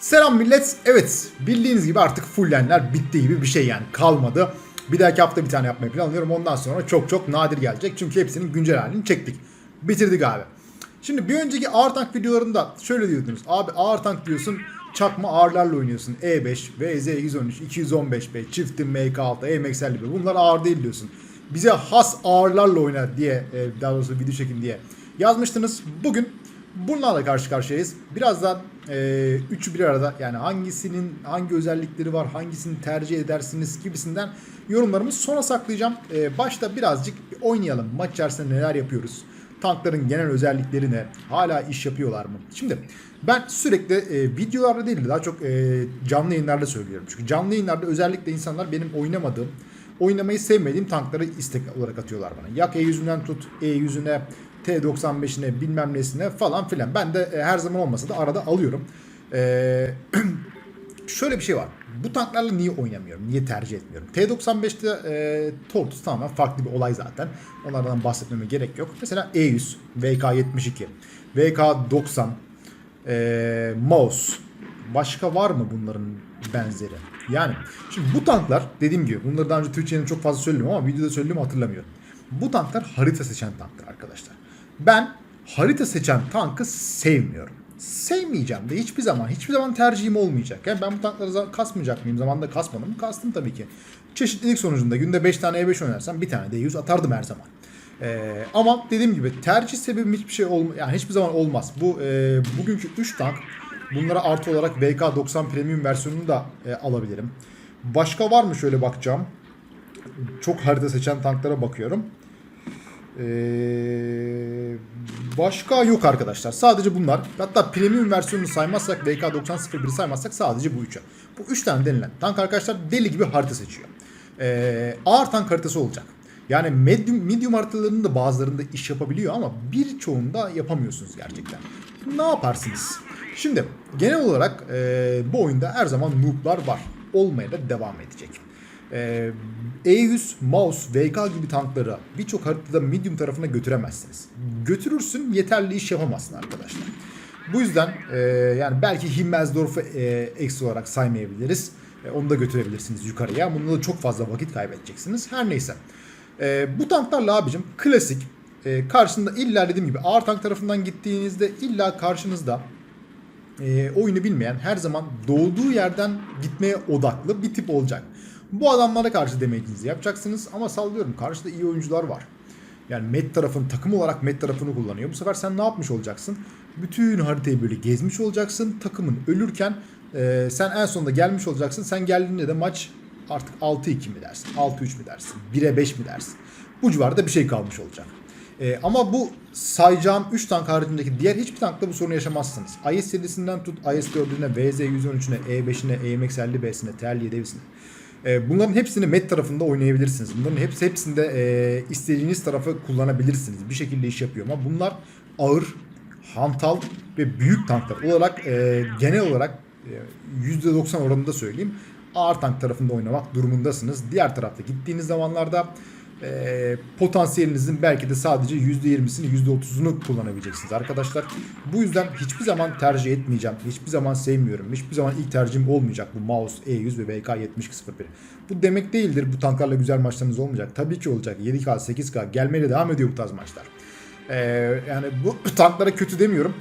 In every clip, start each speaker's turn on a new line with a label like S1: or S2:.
S1: Selam millet. Evet bildiğiniz gibi artık fullenler bitti gibi bir şey yani kalmadı. Bir dahaki hafta bir tane yapmayı planlıyorum. Ondan sonra çok çok nadir gelecek. Çünkü hepsinin güncel halini çektik. Bitirdik abi. Şimdi bir önceki ağır tank videolarında şöyle diyordunuz. Abi ağır tank diyorsun çakma ağırlarla oynuyorsun. E5, VZ113, 215B, çiftin MK6, EMX50B bunlar ağır değil diyorsun. Bize has ağırlarla oyna diye e, daha doğrusu video çekin diye yazmıştınız. Bugün bunlarla karşı karşıyayız. Birazdan e, üçü bir arada yani hangisinin hangi özellikleri var, hangisini tercih edersiniz gibisinden yorumlarımı sona saklayacağım. E, başta birazcık bir oynayalım. Maç içerisinde neler yapıyoruz? Tankların genel özellikleri ne? Hala iş yapıyorlar mı? Şimdi ben sürekli e, videolarda değil de daha çok e, canlı yayınlarda söylüyorum. Çünkü canlı yayınlarda özellikle insanlar benim oynamadığım, oynamayı sevmediğim tankları istek olarak atıyorlar bana. Yak E yüzünden tut, E yüzüne, T95'ine bilmem nesine falan filan. Ben de e, her zaman olmasa da arada alıyorum. E, şöyle bir şey var. Bu tanklarla niye oynamıyorum? Niye tercih etmiyorum? T95'te e, Tortus tamamen farklı bir olay zaten. Onlardan bahsetmeme gerek yok. Mesela E100, VK72, VK90, e, Mouse. Başka var mı bunların benzeri? Yani şimdi bu tanklar dediğim gibi bunları daha önce Türkçe'nin çok fazla söyledim ama videoda söylediğimi hatırlamıyorum. Bu tanklar harita seçen tanklar arkadaşlar. Ben harita seçen tankı sevmiyorum. Sevmeyeceğim de hiçbir zaman hiçbir zaman tercihim olmayacak. Yani ben bu tankları kasmayacak mıyım? Zamanında kasmadım mı? Kastım tabii ki. Çeşitlilik sonucunda günde 5 tane E5 oynarsam bir tane de 100 atardım her zaman. Ee, ama dediğim gibi tercih sebebim hiçbir şey olma yani hiçbir zaman olmaz. Bu e, bugünkü 3 tank bunlara artı olarak VK90 Premium versiyonunu da e, alabilirim. Başka var mı şöyle bakacağım. Çok harita seçen tanklara bakıyorum. Ee, başka yok arkadaşlar. Sadece bunlar. Hatta premium versiyonunu saymazsak VK9001'i saymazsak sadece bu üçü. Bu üç tane denilen tank arkadaşlar deli gibi harita seçiyor. Ee, ağır tank haritası olacak. Yani medium, medium haritalarının da bazılarında iş yapabiliyor ama birçoğunda yapamıyorsunuz gerçekten. Ne yaparsınız? Şimdi genel olarak e, bu oyunda her zaman noob'lar var. Olmaya da devam edecek. Ee, E100, Mouse, VK gibi tankları birçok haritada medium tarafına götüremezsiniz. Götürürsün yeterli iş yapamazsın arkadaşlar. Bu yüzden e, yani belki Himmelsdorf'u e, eksi olarak saymayabiliriz. E, onu da götürebilirsiniz yukarıya. Bunda da çok fazla vakit kaybedeceksiniz. Her neyse. E, bu tanklarla abicim klasik e, karşında illa dediğim gibi ağır tank tarafından gittiğinizde illa karşınızda e, oyunu bilmeyen her zaman doğduğu yerden gitmeye odaklı bir tip olacak. Bu adamlara karşı damage'inizi yapacaksınız ama sallıyorum karşıda iyi oyuncular var. Yani Met tarafın takım olarak Met tarafını kullanıyor. Bu sefer sen ne yapmış olacaksın? Bütün haritayı böyle gezmiş olacaksın. Takımın ölürken e, sen en sonunda gelmiş olacaksın. Sen geldiğinde de maç artık 6-2 mi dersin? 6-3 mi dersin? 1'e 5 mi dersin? Bu civarda bir şey kalmış olacak. E, ama bu sayacağım 3 tank haricindeki diğer hiçbir tankta bu sorunu yaşamazsınız. IS serisinden tut IS-4'üne, VZ-113'üne, E5'ine, EMX-50B'sine, TL7'sine. E, bunların hepsini met tarafında oynayabilirsiniz. Bunların hepsi hepsinde e, istediğiniz tarafı kullanabilirsiniz. Bir şekilde iş yapıyor ama bunlar ağır, hantal ve büyük tanklar olarak e, genel olarak e, %90 oranında söyleyeyim. Ağır tank tarafında oynamak durumundasınız. Diğer tarafta gittiğiniz zamanlarda e, potansiyelinizin belki de sadece %20'sini %30'unu kullanabileceksiniz arkadaşlar. Bu yüzden hiçbir zaman tercih etmeyeceğim. Hiçbir zaman sevmiyorum. Hiçbir zaman ilk tercihim olmayacak bu mouse E100 ve VK7001. Bu demek değildir bu tanklarla güzel maçlarınız olmayacak. Tabii ki olacak. 7K 8K gelmeye devam ediyor bu tarz maçlar. E, yani bu tanklara kötü demiyorum.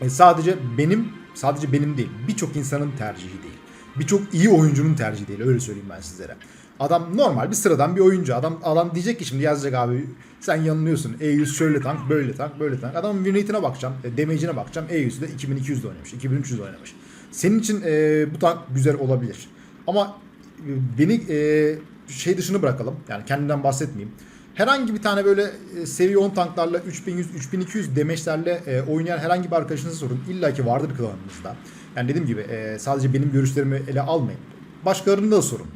S1: E, sadece benim sadece benim değil birçok insanın tercihi değil. Birçok iyi oyuncunun tercihi değil öyle söyleyeyim ben sizlere. Adam normal bir sıradan bir oyuncu. Adam adam diyecek ki şimdi yazacak abi sen yanılıyorsun. E100 şöyle tank, böyle tank, böyle tank. Adamın win rate'ine bakacağım, e, damage'ine bakacağım. E100'de 2200'de oynamış, 2300'de oynamış. Senin için e, bu tank güzel olabilir. Ama e, beni e, şey dışını bırakalım. Yani kendimden bahsetmeyeyim. Herhangi bir tane böyle e, seviye 10 tanklarla 3100 3200 demeçlerle e, oynayan herhangi bir arkadaşınıza sorun. İlla ki vardır klanınızda. Yani dediğim gibi e, sadece benim görüşlerimi ele almayın. Başkalarını da sorun.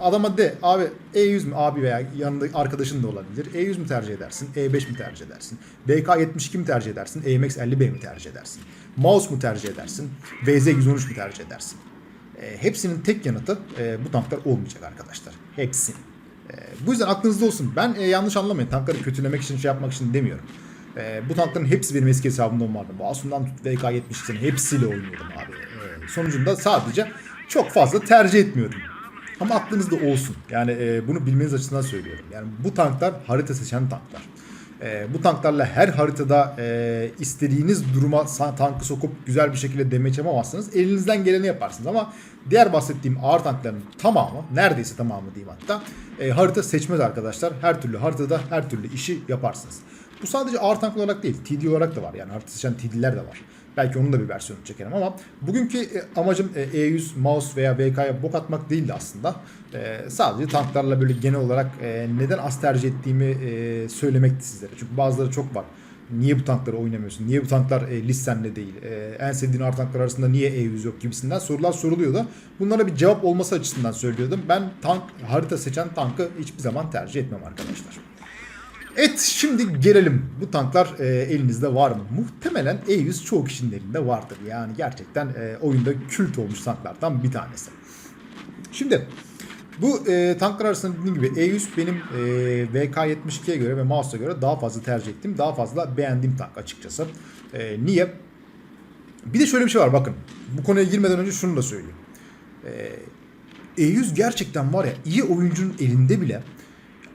S1: Adama de abi E100 mü abi veya yanında arkadaşın da olabilir. E100 mü tercih edersin? E5 mi tercih edersin? BK72 mi tercih edersin? EMX 50B mi tercih edersin? Mouse mu tercih edersin? VZ113 mu tercih edersin? E, hepsinin tek yanıtı e, bu tanklar olmayacak arkadaşlar. Hepsi. E, bu yüzden aklınızda olsun. Ben e, yanlış anlamayın. Tankları kötülemek için şey yapmak için demiyorum. E, bu tankların hepsi benim eski hesabımda vardı. Masum'dan tut VK72'sinin hepsiyle oynuyordum abi. E, sonucunda sadece çok fazla tercih etmiyorum. Ama aklınızda olsun. Yani e, bunu bilmeniz açısından söylüyorum. Yani bu tanklar harita seçen tanklar. E, bu tanklarla her haritada e, istediğiniz duruma tankı sokup güzel bir şekilde demeç yapamazsınız. Elinizden geleni yaparsınız ama diğer bahsettiğim ağır tankların tamamı, neredeyse tamamı diyeyim hatta, e, harita seçmez arkadaşlar. Her türlü haritada her türlü işi yaparsınız. Bu sadece ağır tank olarak değil, TD olarak da var. Yani harita seçen TD'ler de var. Belki onun da bir versiyonu çekerim ama bugünkü e, amacım e, E100 mouse veya VK'ya bok atmak değildi aslında. E, sadece tanklarla böyle genel olarak e, neden az tercih ettiğimi e, söylemekti sizlere. Çünkü bazıları çok var. Niye bu tankları oynamıyorsun? Niye bu tanklar e, listenle değil? E, en sevdiğin ağır tanklar arasında niye E100 yok gibisinden sorular soruluyordu. Bunlara bir cevap olması açısından söylüyordum. Ben tank harita seçen tankı hiçbir zaman tercih etmem arkadaşlar. Evet şimdi gelelim. Bu tanklar e, elinizde var mı? Muhtemelen E100 çoğu kişinin elinde vardır. Yani gerçekten e, oyunda kült olmuş tanklardan bir tanesi. Şimdi bu e, tanklar arasında dediğim gibi E100 benim e, VK72'ye göre ve mouse'a göre daha fazla tercih ettiğim, daha fazla beğendiğim tank açıkçası. E, niye? Bir de şöyle bir şey var bakın. Bu konuya girmeden önce şunu da söyleyeyim. E, E100 gerçekten var ya iyi oyuncunun elinde bile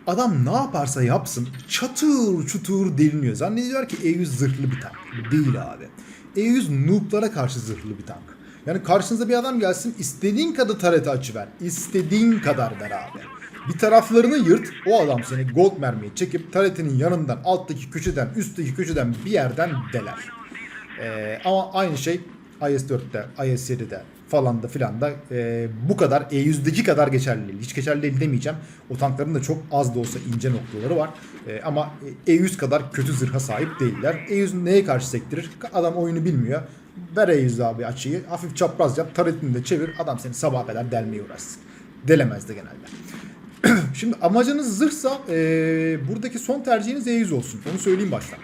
S1: adam ne yaparsa yapsın çatır çutur deliniyor. Zannediyor ki E100 zırhlı bir tank. Değil abi. E100 noob'lara karşı zırhlı bir tank. Yani karşınıza bir adam gelsin istediğin kadar tarete açı ver. İstediğin kadar ver abi. Bir taraflarını yırt o adam seni gold mermiyi çekip taretinin yanından alttaki köşeden üstteki köşeden bir yerden deler. Ee, ama aynı şey IS-4'te, IS-7'de falan da filan da e, bu kadar E100'deki kadar geçerli değil. Hiç geçerli değil demeyeceğim. O tankların da çok az da olsa ince noktaları var. E, ama E100 kadar kötü zırha sahip değiller. E100 neye karşı sektirir? Adam oyunu bilmiyor. Ver E100 abi açıyı. Hafif çapraz yap. Taretini de çevir. Adam seni sabaha kadar delmeye uğraşsın. Delemez de genelde. Şimdi amacınız zırhsa e, buradaki son tercihiniz E100 olsun. Onu söyleyeyim baştan.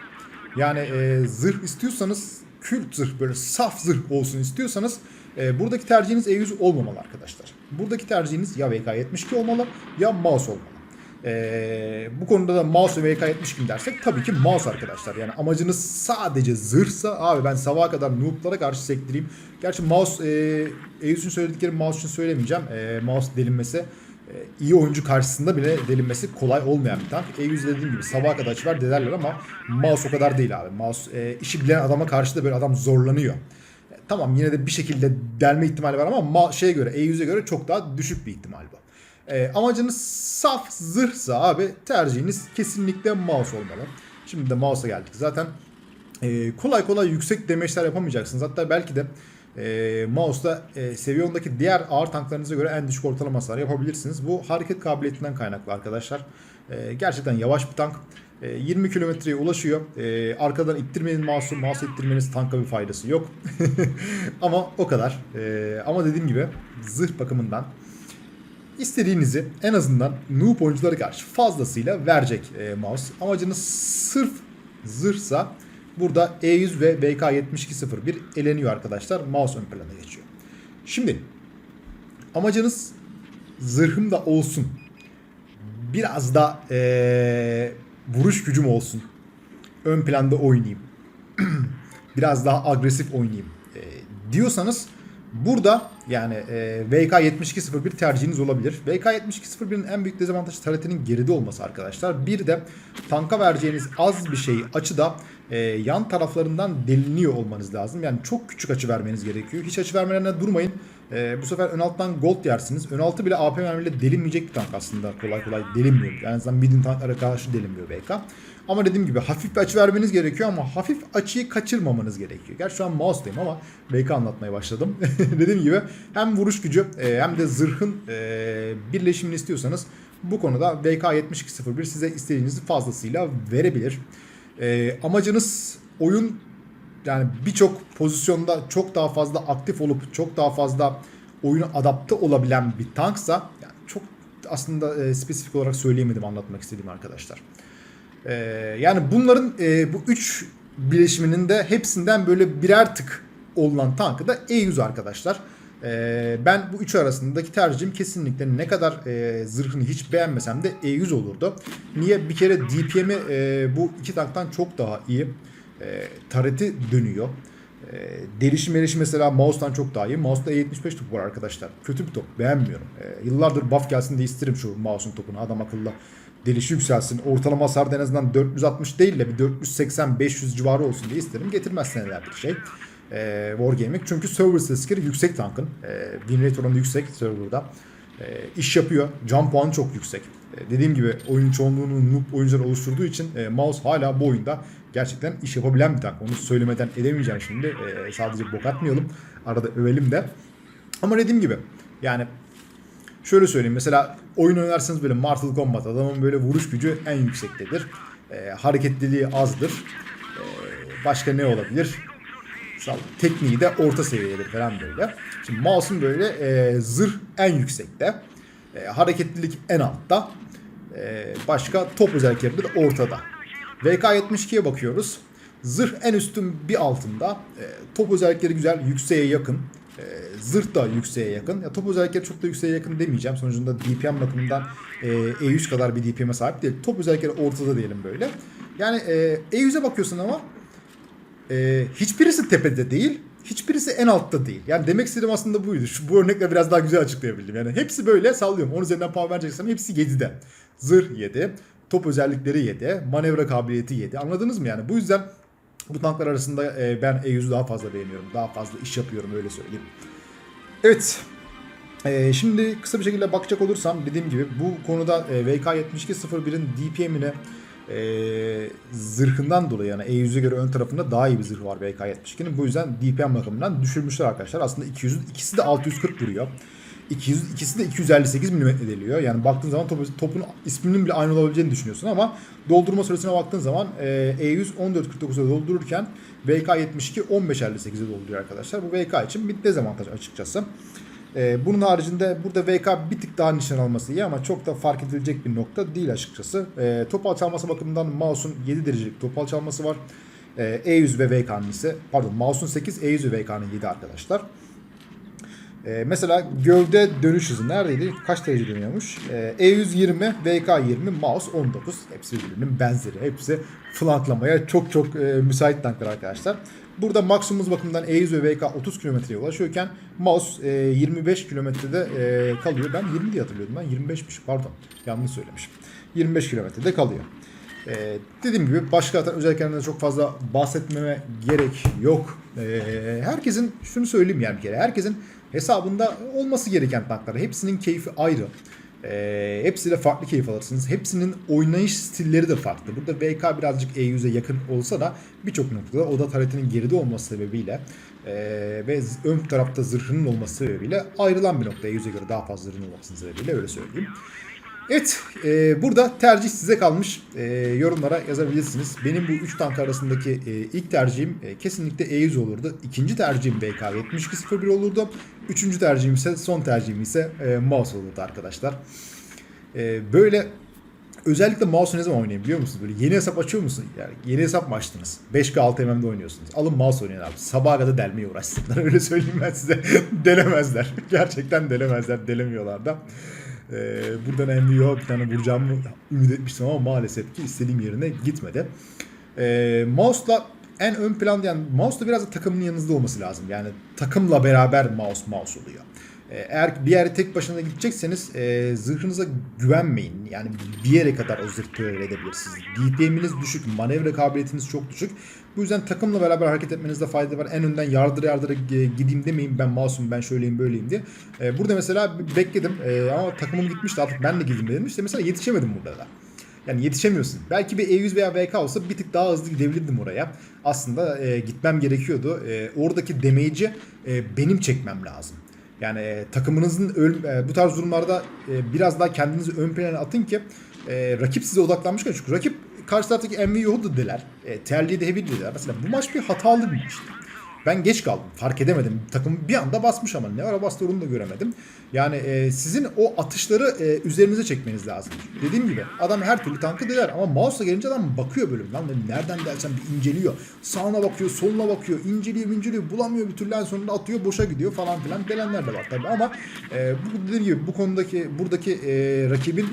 S1: Yani e, zırh istiyorsanız kült zırh böyle saf zırh olsun istiyorsanız e, buradaki tercihiniz E100 olmamalı arkadaşlar. Buradaki tercihiniz ya VK72 olmalı ya mouse olmalı. E, bu konuda da mouse ve VK72 dersek tabii ki mouse arkadaşlar. Yani amacınız sadece zırhsa abi ben sabaha kadar noob'lara karşı sektireyim. Gerçi mouse e, E100'ün söyledikleri mouse için söylemeyeceğim. E, mouse delinmesi iyi oyuncu karşısında bile delinmesi kolay olmayan bir tank. E100 dediğim gibi sabaha kadar açıver delerler ama mouse o kadar değil abi. Mouse e, işi bilen adama karşı da böyle adam zorlanıyor. E, tamam yine de bir şekilde delme ihtimali var ama ma- şeye göre E100'e göre çok daha düşük bir ihtimal bu. E, amacınız saf zırhsa abi tercihiniz kesinlikle mouse olmalı. Şimdi de mouse'a geldik. Zaten e, kolay kolay yüksek demeçler yapamayacaksınız. Hatta belki de e, mouse'da e, seviye 10'daki diğer ağır tanklarınıza göre en düşük ortalama hasar yapabilirsiniz. Bu hareket kabiliyetinden kaynaklı arkadaşlar. E, gerçekten yavaş bir tank. E, 20 kilometreye ulaşıyor. E, arkadan ittirmenin mouse'u, mouse ittirmeniz tanka bir faydası yok. ama o kadar. E, ama dediğim gibi zırh bakımından istediğinizi en azından noob oyunculara karşı fazlasıyla verecek e, mouse. Amacınız sırf zırhsa burada E100 ve VK7201 eleniyor arkadaşlar. Mouse ön plana geçiyor. Şimdi amacınız zırhım da olsun. Biraz da e, vuruş gücüm olsun. Ön planda oynayayım. Biraz daha agresif oynayayım e, diyorsanız Burada yani e, VK7201 tercihiniz olabilir. VK7201'in en büyük dezavantajı taretinin geride olması arkadaşlar. Bir de tanka vereceğiniz az bir şeyi açıda e, yan taraflarından deliniyor olmanız lazım. Yani çok küçük açı vermeniz gerekiyor. Hiç açı vermelerine durmayın. E, bu sefer ön alttan gold yersiniz. Ön altı bile AP mermiyle delinmeyecek bir tank aslında. Kolay kolay delinmiyor. En azından midin tanklara karşı delinmiyor VK. Ama dediğim gibi hafif bir açı vermeniz gerekiyor ama hafif açıyı kaçırmamanız gerekiyor. Gerçi şu an mouse'dayım ama VK anlatmaya başladım. dediğim gibi hem vuruş gücü e, hem de zırhın e, birleşimini istiyorsanız bu konuda VK7201 size istediğinizi fazlasıyla verebilir. E, amacınız oyun yani birçok pozisyonda çok daha fazla aktif olup çok daha fazla oyuna adapte olabilen bir tanksa yani çok aslında e, spesifik olarak söyleyemedim anlatmak istediğim arkadaşlar. Ee, yani bunların e, bu üç bileşiminin de hepsinden böyle birer tık olunan tankı da E100 arkadaşlar. Ee, ben bu üç arasındaki tercihim kesinlikle ne kadar e, zırhını hiç beğenmesem de E100 olurdu. Niye? Bir kere DPM'i e, bu iki tanktan çok daha iyi. E, tareti dönüyor. E, E, delişi melişi mesela mouse'dan çok daha iyi. Mouse'da E75 topu var arkadaşlar. Kötü bir top. Beğenmiyorum. E, yıllardır buff gelsin diye isterim şu mouse'un topunu. Adam akıllı delişi yükselsin. Ortalama hasarda en azından 460 değil de bir 480-500 civarı olsun diye isterim. Getirmez senelerdir şey. E, Wargaming. Çünkü server statistikleri yüksek tankın. E, win rate oranı yüksek serverda. E, iş yapıyor. Can puanı çok yüksek. E, dediğim gibi oyun çoğunluğunu noob oyuncular oluşturduğu için e, mouse hala bu oyunda gerçekten iş yapabilen bir tank. Onu söylemeden edemeyeceğim şimdi. E, sadece bok atmayalım. Arada övelim de. Ama dediğim gibi yani şöyle söyleyeyim. Mesela oyun oynarsanız böyle Mortal Kombat adamın böyle vuruş gücü en yüksektedir. E, hareketliliği azdır. E, başka ne olabilir? Tekniği de orta seviyedir falan böyle. Şimdi mouse'un böyle e, zırh en yüksekte. E, hareketlilik en altta. E, başka top özellikleri de ortada. VK72'ye bakıyoruz. Zırh en üstün bir altında. E, top özellikleri güzel, yükseğe yakın. E, zırh da yükseğe yakın. Ya, top özellikleri çok da yükseğe yakın demeyeceğim. Sonucunda DPM bakımından e, E100 kadar bir DPM'e sahip değil. Top özellikleri ortada diyelim böyle. Yani e, E100'e bakıyorsun ama e, hiçbirisi tepede değil. Hiçbirisi en altta değil. Yani demek istediğim aslında buydu. Şu, bu örnekle biraz daha güzel açıklayabildim. Yani hepsi böyle sallıyorum. 10 üzerinden puan vereceksem hepsi 7'de. Zırh 7. Top özellikleri 7. Manevra kabiliyeti 7. Anladınız mı yani? Bu yüzden bu tanklar arasında e, ben E100'ü daha fazla beğeniyorum. Daha fazla iş yapıyorum öyle söyleyeyim. Evet. E, şimdi kısa bir şekilde bakacak olursam dediğim gibi bu konuda e, VK7201'in DPM'ine e, zırhından dolayı yani E100'e göre ön tarafında daha iyi bir zırh var VK72'nin. Bu yüzden DPM bakımından düşürmüşler arkadaşlar. Aslında 200'ün ikisi de 640 vuruyor. 200, ikisi de 258 mm deliyor. Yani baktığın zaman top, topun isminin bile aynı olabileceğini düşünüyorsun ama doldurma süresine baktığın zaman e, E100 14.49'da doldururken VK72 15.58'de dolduruyor arkadaşlar. Bu VK için bir dezavantaj açıkçası. E, bunun haricinde burada VK bir tık daha nişan alması iyi ama çok da fark edilecek bir nokta değil açıkçası. E, top alçalması bakımından mouse'un 7 derecelik top alçalması var. E, E100 ve VK'nın ise pardon mouse'un 8 E100 ve VK'nın 7 arkadaşlar. Ee, mesela gövde dönüş hızı neredeydi? Kaç derece dönüyormuş? Ee, E120, VK20, mouse 19. Hepsi birbirinin benzeri. Hepsi flanklamaya çok çok e, müsait tanklar arkadaşlar. Burada maksimum bakımdan E100 ve VK 30 kilometreye ulaşıyorken mouse e, 25 kilometrede e, kalıyor. Ben 20 diye hatırlıyordum. Ben 25'miş pardon. Yanlış söylemişim. 25 kilometrede kalıyor. Ee, dediğim gibi başka özelliklerinden çok fazla bahsetmeme gerek yok. Ee, herkesin şunu söyleyeyim yani bir kere. Herkesin hesabında olması gereken tanklar. Hepsinin keyfi ayrı. Ee, hepsiyle farklı keyif alırsınız. Hepsinin oynayış stilleri de farklı. Burada VK birazcık E100'e yakın olsa da birçok noktada oda taretinin geride olması sebebiyle e, ve ön tarafta zırhının olması sebebiyle ayrılan bir nokta. E100'e göre daha fazla zırhının olması sebebiyle öyle söyleyeyim. Evet, e, burada tercih size kalmış. E, yorumlara yazabilirsiniz. Benim bu 3 tank arasındaki e, ilk tercihim e, kesinlikle E100 olurdu. İkinci tercihim BK7201 olurdu. Üçüncü tercihim ise, son tercihim ise e, mouse olurdu arkadaşlar. E, böyle özellikle mouse ne zaman oynayın biliyor musunuz? Böyle yeni hesap açıyor musun? Yani yeni hesap mı açtınız? 5K 6 mm'de oynuyorsunuz. Alın mouse oynayın abi. Sabaha kadar delmeye uğraşsınlar. Öyle söyleyeyim ben size. delemezler. Gerçekten delemezler. Delemiyorlar da. Ee, buradan MVO bir tane vuracağımı ümit etmiştim ama maalesef ki istediğim yerine gitmedi. Ee, mouse'la en ön planda yani mouse'la biraz da takımın yanınızda olması lazım. Yani takımla beraber mouse mouse oluyor. Ee, eğer bir yere tek başına gidecekseniz e, zırhınıza güvenmeyin. Yani bir yere kadar o zırh edebilirsiniz. DPM'iniz düşük, manevra kabiliyetiniz çok düşük. Bu yüzden takımla beraber hareket etmenizde fayda var. En önden yardıra e, gideyim demeyin ben mouse'um ben şöyleyim böyleyim diye. E, burada mesela bekledim e, ama takımım gitmişti artık ben de gideyim dedim. İşte mesela yetişemedim burada da. Yani yetişemiyorsun. Belki bir E100 veya VK olsa bir tık daha hızlı gidebilirdim oraya. Aslında e, gitmem gerekiyordu. E, oradaki damage'i e, benim çekmem lazım. Yani e, takımınızın öl- e, bu tarz durumlarda e, biraz daha kendinizi ön plana atın ki e, rakip size odaklanmışken çünkü rakip karşı taraftaki MVO'yu da deler. E, terliği de heavy dediler. Mesela bu maç bir hatalı bir maçtı. Ben geç kaldım. Fark edemedim. Takım bir anda basmış ama ne ara bastı onu da göremedim. Yani e, sizin o atışları e, üzerinize çekmeniz lazım. Dediğim gibi adam her türlü tankı deler ama mouse'la gelince adam bakıyor dedim, nereden dersen bir inceliyor. Sağına bakıyor, soluna bakıyor, inceliyor, inceliyor, bulamıyor bir türlü en sonunda atıyor, boşa gidiyor falan filan delenler de var tabii ama e, bu dediğim gibi bu konudaki buradaki e, rakibin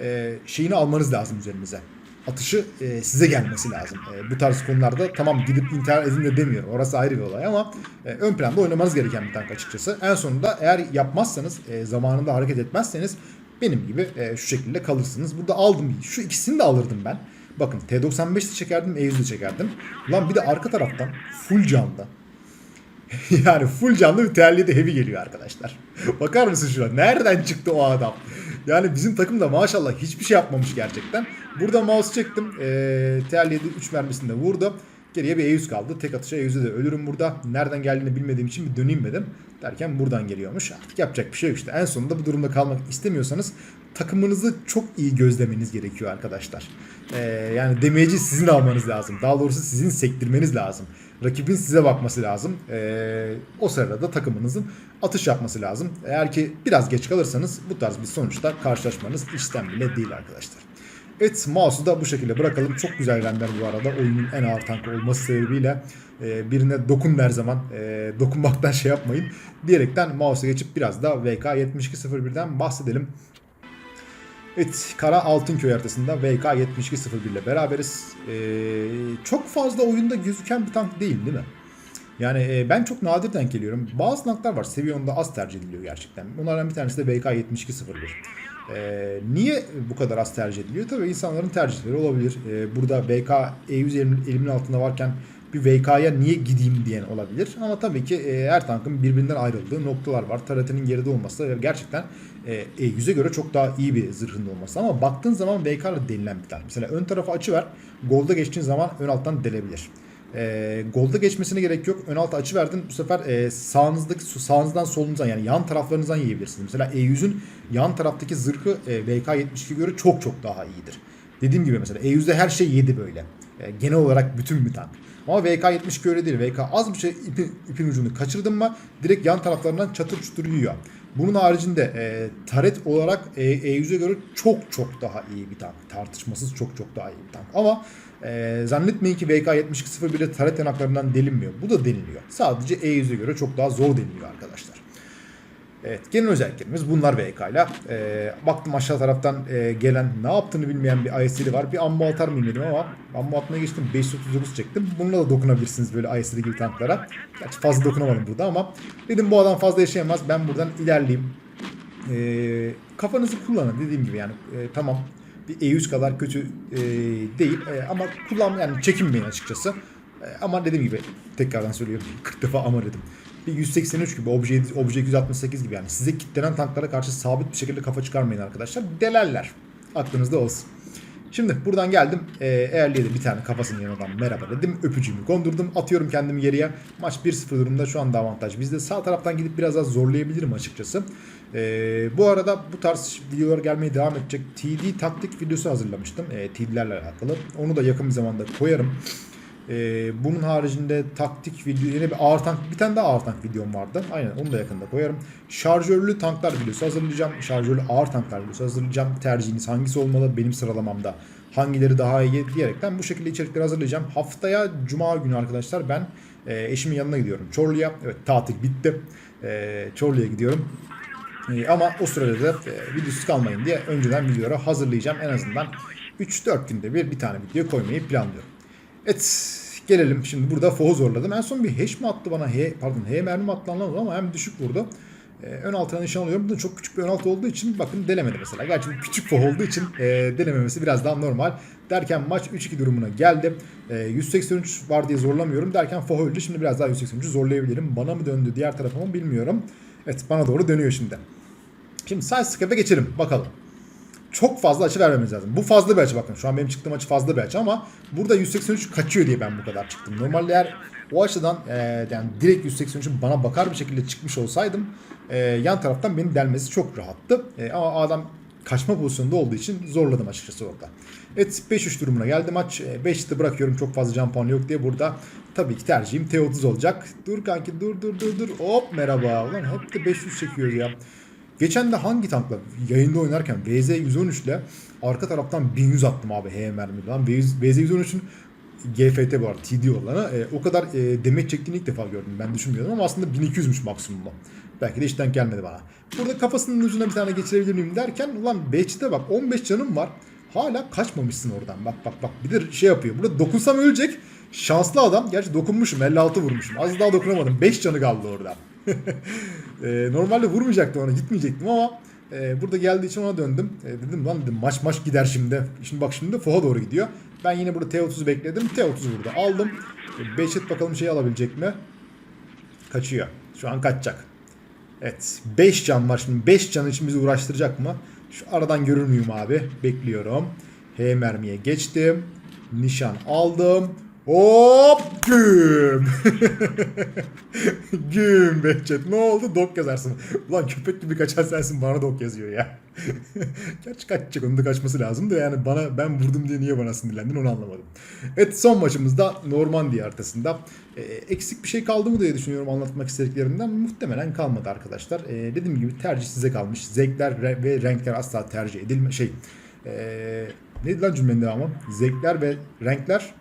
S1: e, şeyini almanız lazım üzerinize. Atışı e, size gelmesi lazım. E, bu tarz konularda tamam gidip intihar edin de demiyorum. Orası ayrı bir olay ama e, ön planda oynamanız gereken bir tank açıkçası. En sonunda eğer yapmazsanız, e, zamanında hareket etmezseniz benim gibi e, şu şekilde kalırsınız. Burada aldım. Şu ikisini de alırdım ben. Bakın T95'te çekerdim, E100'de çekerdim. Lan bir de arka taraftan full canda. yani full canlı bir terliği de heavy geliyor arkadaşlar. Bakar mısın şuna? Nereden çıktı o adam? Yani bizim takım da maşallah hiçbir şey yapmamış gerçekten. Burada mouse çektim. Ee, terliği de 3 mermisinde vurdu. Geriye bir E100 kaldı. Tek atışa E100'e de ölürüm burada. Nereden geldiğini bilmediğim için bir döneyim dedim. Derken buradan geliyormuş. Artık yapacak bir şey yok işte. En sonunda bu durumda kalmak istemiyorsanız takımınızı çok iyi gözlemeniz gerekiyor arkadaşlar. Ee, yani demeci sizin almanız lazım. Daha doğrusu sizin sektirmeniz lazım. Rakibin size bakması lazım. Ee, o sırada da takımınızın atış yapması lazım. Eğer ki biraz geç kalırsanız bu tarz bir sonuçta karşılaşmanız işten bile değil arkadaşlar. Evet mouse'u da bu şekilde bırakalım. Çok güzel render bu arada. Oyunun en ağır tankı olması sebebiyle e, birine dokun her zaman. E, dokunmaktan şey yapmayın. Diyerekten mouse'a geçip biraz da VK7201'den bahsedelim. Evet, Kara Altınköy haritasında VK7201 ile beraberiz. Ee, çok fazla oyunda gözüken bir tank değil değil mi? Yani e, ben çok nadir denk geliyorum. Bazı tanklar var seviyonda az tercih ediliyor gerçekten. Onlardan bir tanesi de VK7201. Ee, niye bu kadar az tercih ediliyor? Tabii insanların tercihleri olabilir. Ee, burada VK E100 elim- elimin altında varken bir VK'ya niye gideyim diyen olabilir. Ama tabii ki e, her tankın birbirinden ayrıldığı noktalar var. Taratının geride olması ve gerçekten e, E100'e göre çok daha iyi bir zırhında olması. Ama baktığın zaman VK ile denilen bir tank. Mesela ön tarafa açı ver. Golda geçtiğin zaman ön alttan delebilir. E, golda geçmesine gerek yok. Ön alta açı verdin. Bu sefer e, sağınızdaki sağınızdan solunuzdan yani yan taraflarınızdan yiyebilirsiniz. Mesela E100'ün yan taraftaki zırhı e, VK72 göre çok çok daha iyidir. Dediğim gibi mesela E100'de her şey yedi böyle. E, genel olarak bütün bir tank. Ama VK72 öyle değil. VK az bir şey ipin, ipin ucunu kaçırdın mı direkt yan taraflarından çatır çutur yiyor. Bunun haricinde e, taret olarak e, E100'e göre çok çok daha iyi bir tank. Tartışmasız çok çok daha iyi bir tank. Ama e, zannetmeyin ki VK7201'de taret yanaklarından delinmiyor. Bu da deniliyor. Sadece E100'e göre çok daha zor deniliyor arkadaşlar. Evet genel özelliklerimiz bunlar VK ile. Ee, baktım aşağı taraftan e, gelen ne yaptığını bilmeyen bir ISL'i var. Bir ammo atar mıyım dedim ama ammo atmaya geçtim 539 çektim. Bununla da dokunabilirsiniz böyle ISL gibi tanklara. Gerçi fazla dokunamadım burada ama dedim bu adam fazla yaşayamaz. Ben buradan ilerleyeyim. Ee, kafanızı kullanın dediğim gibi yani e, tamam bir E100 kadar kötü e, değil E, ama kullan yani çekinmeyin açıkçası. E, ama dediğim gibi tekrardan söylüyorum 40 defa ama dedim. Bir 183 gibi, obje, obje 268 gibi yani size kilitlenen tanklara karşı sabit bir şekilde kafa çıkarmayın arkadaşlar. Delerler. Aklınızda olsun. Şimdi buradan geldim. Ee, Eğerli'ye de bir tane kafasının yanından merhaba dedim. Öpücüğümü kondurdum. Atıyorum kendimi geriye. Maç 1-0 durumda şu anda avantaj. Bizde sağ taraftan gidip biraz daha zorlayabilirim açıkçası. Ee, bu arada bu tarz videolar gelmeye devam edecek. TD taktik videosu hazırlamıştım. Ee, TD'lerle alakalı. Onu da yakın bir zamanda koyarım. Ee, bunun haricinde taktik video yine bir ağır tank bir tane daha ağır tank videom vardı. Aynen onu da yakında koyarım. Şarjörlü tanklar videosu hazırlayacağım. Şarjörlü ağır tanklar videosu hazırlayacağım. Tercihiniz hangisi olmalı benim sıralamamda? Hangileri daha iyi diyerekten bu şekilde içerikleri hazırlayacağım. Haftaya cuma günü arkadaşlar ben e, eşimin yanına gidiyorum. Çorlu'ya. Evet tatil bitti. E, Çorlu'ya gidiyorum. E, ama o sürede de e, videosuz kalmayın diye önceden videoları hazırlayacağım. En azından 3-4 günde bir bir tane video koymayı planlıyorum. Evet gelelim şimdi burada fohu zorladım. En son bir hash mi attı bana? H, pardon H mermi mi attı anlamadım ama hem düşük vurdu. Ee, ön altına nişan alıyorum. Bu da çok küçük bir ön alt olduğu için bakın delemedi mesela. Gerçi bu küçük foh olduğu için e, denememesi biraz daha normal. Derken maç 3-2 durumuna geldi. E, 183 var diye zorlamıyorum. Derken foh öldü. Şimdi biraz daha 183'ü zorlayabilirim. Bana mı döndü diğer tarafa mı bilmiyorum. Evet bana doğru dönüyor şimdi. Şimdi side scape'e geçelim. Bakalım çok fazla açı vermemiz lazım. Bu fazla bir açı bakın. Şu an benim çıktığım açı fazla bir açı ama burada 183 kaçıyor diye ben bu kadar çıktım. Normalde eğer o açıdan e, yani direkt 183'ün bana bakar bir şekilde çıkmış olsaydım e, yan taraftan beni delmesi çok rahattı. E, ama adam kaçma pozisyonunda olduğu için zorladım açıkçası orada. Evet 5-3 durumuna geldi maç. 5'te bırakıyorum çok fazla can puanı yok diye burada tabii ki tercihim T30 olacak. Dur kanki dur dur dur dur. Hop merhaba. Ulan hep de 500 çekiyoruz ya. Geçen de hangi tankla yayında oynarken VZ113 ile arka taraftan 1100 attım abi H mermi lan. VZ113'ün GFT arada TD olanı e, o kadar e, demet çektiğini ilk defa gördüm. Ben düşünmüyordum ama aslında 1200'müş maksimumu. Belki de işten gelmedi bana. Burada kafasının ucuna bir tane geçirebilir miyim derken ulan 5'te bak 15 canım var. Hala kaçmamışsın oradan. Bak bak bak bir de şey yapıyor. Burada dokunsam ölecek. Şanslı adam. Gerçi dokunmuşum. 56 vurmuşum. Az daha dokunamadım. 5 canı kaldı orada. E, normalde vurmayacaktım ona. Gitmeyecektim ama e, burada geldiği için ona döndüm. E, dedim lan dedim maç maç gider şimdi. Şimdi bak şimdi de Foha doğru gidiyor. Ben yine burada T30 bekledim. T30 vurdu. Aldım. 5 hit bakalım şey alabilecek mi? Kaçıyor. Şu an kaçacak. Evet. 5 can var şimdi. 5 can için bizi uğraştıracak mı? Şu aradan görür müyüm abi? Bekliyorum. H mermiye geçtim. Nişan aldım. Hop güm. güm Behçet. Ne oldu? Dok yazarsın. Ulan köpek gibi kaçan sensin bana dok yazıyor ya. Gerçi kaçacak onun da kaçması lazım da yani bana ben vurdum diye niye bana sinirlendin onu anlamadım. Evet son maçımızda Normandiya haritasında e, eksik bir şey kaldı mı diye düşünüyorum anlatmak istediklerimden. Muhtemelen kalmadı arkadaşlar. E, dediğim gibi tercih size kalmış. Zevkler ve renkler asla tercih edilme şey. E, neydi lan cümlenin devamı? Zevkler ve renkler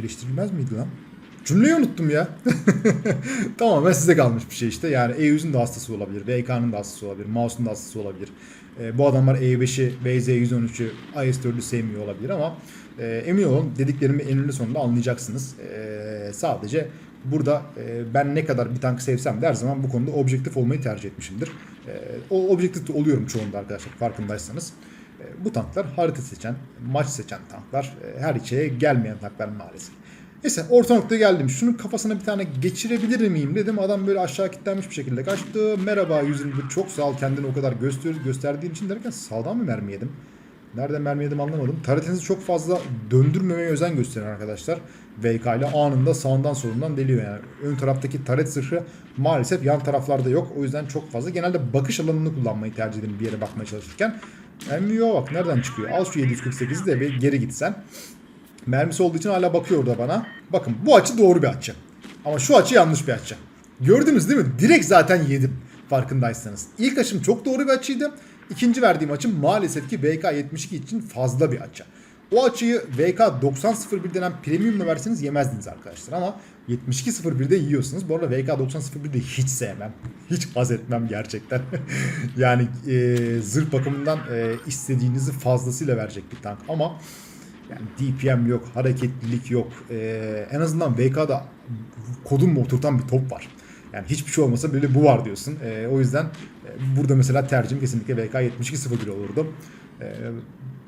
S1: eleştirilmez miydi lan? Cümleyi unuttum ya. Tamamen size kalmış bir şey işte. Yani E100'ün de hastası olabilir. VK'nın da hastası olabilir. Mouse'un da hastası olabilir. E, bu adamlar E5'i, VZ113'ü, IS4'ü sevmiyor olabilir ama e, emin olun dediklerimi eninde sonunda anlayacaksınız. E, sadece burada e, ben ne kadar bir tankı sevsem de her zaman bu konuda objektif olmayı tercih etmişimdir. E, o objektif oluyorum çoğunda arkadaşlar farkındaysanız. E, bu tanklar harita seçen, maç seçen tanklar. E, her içeye gelmeyen tanklar maalesef. Neyse orta noktaya geldim. Şunun kafasına bir tane geçirebilir miyim dedim. Adam böyle aşağı kilitlenmiş bir şekilde kaçtı. Merhaba 121 çok sağ ol kendini o kadar göster gösterdiğin için derken sağdan mı mermi yedim? Nereden mermi yedim anlamadım. Taretinizi çok fazla döndürmemeye özen gösterin arkadaşlar. VK ile anında sağından solundan deliyor yani. Ön taraftaki taret zırhı maalesef yan taraflarda yok. O yüzden çok fazla. Genelde bakış alanını kullanmayı tercih edin bir yere bakmaya çalışırken. MVO bak nereden çıkıyor? Al şu 748'i de bir geri gitsen. Mermisi olduğu için hala bakıyor orada bana. Bakın bu açı doğru bir açı. Ama şu açı yanlış bir açı. Gördünüz değil mi? Direkt zaten yedim farkındaysanız. İlk açım çok doğru bir açıydı. İkinci verdiğim açım maalesef ki VK72 için fazla bir açı. O açıyı VK9001 denen premiumla verseniz yemezdiniz arkadaşlar ama 7201'de yiyorsunuz. Bu arada VK9001'de hiç sevmem. Hiç haz etmem gerçekten. yani e, zırh bakımından e, istediğinizi fazlasıyla verecek bir tank ama yani DPM yok, hareketlilik yok. Ee, en azından VK'da kodun mu oturtan bir top var. Yani hiçbir şey olmasa böyle bu var diyorsun. Ee, o yüzden e, burada mesela tercihim kesinlikle VK 7201 olurdu. Ee,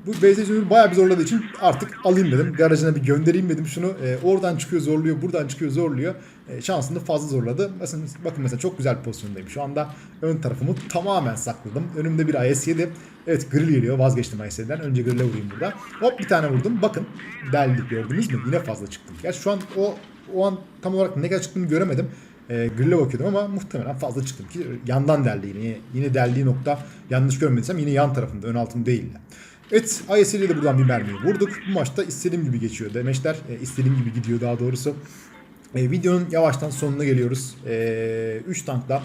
S1: bu BZ bayağı bir zorladığı için artık alayım dedim. Garajına bir göndereyim dedim şunu. Ee, oradan çıkıyor zorluyor, buradan çıkıyor zorluyor. Ee, şansını fazla zorladı. Bakın, bakın mesela çok güzel pozisyondayım. Şu anda ön tarafımı tamamen sakladım. Önümde bir IS-7. Evet grill geliyor. Vazgeçtim IS-7'den. Önce grill'e vurayım burada. Hop bir tane vurdum. Bakın deldik gördünüz mü? Yine fazla çıktım. Gerçi şu an o o an tam olarak ne kadar çıktığını göremedim. E, grill'e bakıyordum ama muhtemelen fazla çıktım ki yandan deldi yine. Yine deldiği nokta yanlış görmediysem yine yan tarafında ön altım değildi. Evet ISL'ye de buradan bir mermiyi vurduk. Bu maçta istediğim gibi geçiyor demeçler. E, istediğim gibi gidiyor daha doğrusu. E, videonun yavaştan sonuna geliyoruz. 3 e, tankla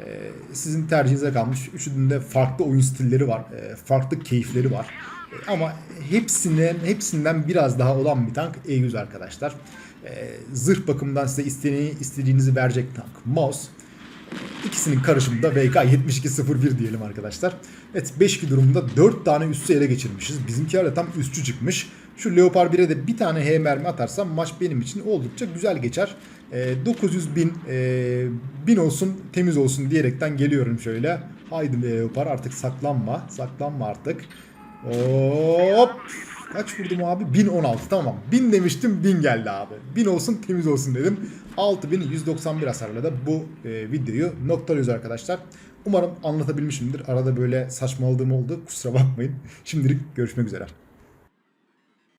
S1: e, sizin tercihinize kalmış. Üçünün de farklı oyun stilleri var. E, farklı keyifleri var. E, ama hepsinden hepsinden biraz daha olan bir tank E100 arkadaşlar. E, zırh bakımından size istediğini, istediğinizi verecek tank mouse. İkisinin karışımında VK 7201 diyelim arkadaşlar. Evet 5-2 durumunda 4 tane üssü ele geçirmişiz. Bizimkiler de tam üstçü çıkmış. Şu Leopard 1'e de bir tane H mermi atarsam maç benim için oldukça güzel geçer. E, 900 bin, e, bin olsun temiz olsun diyerekten geliyorum şöyle. Haydi be Leopard artık saklanma. Saklanma artık. Hop. Kaç vurdum abi? 1016 tamam. 1000 demiştim 1000 geldi abi. 1000 olsun temiz olsun dedim. 6191 hasarla da bu e, videoyu noktalıyoruz arkadaşlar. Umarım anlatabilmişimdir. Arada böyle saçmaladığım oldu. Kusura bakmayın. Şimdilik görüşmek üzere.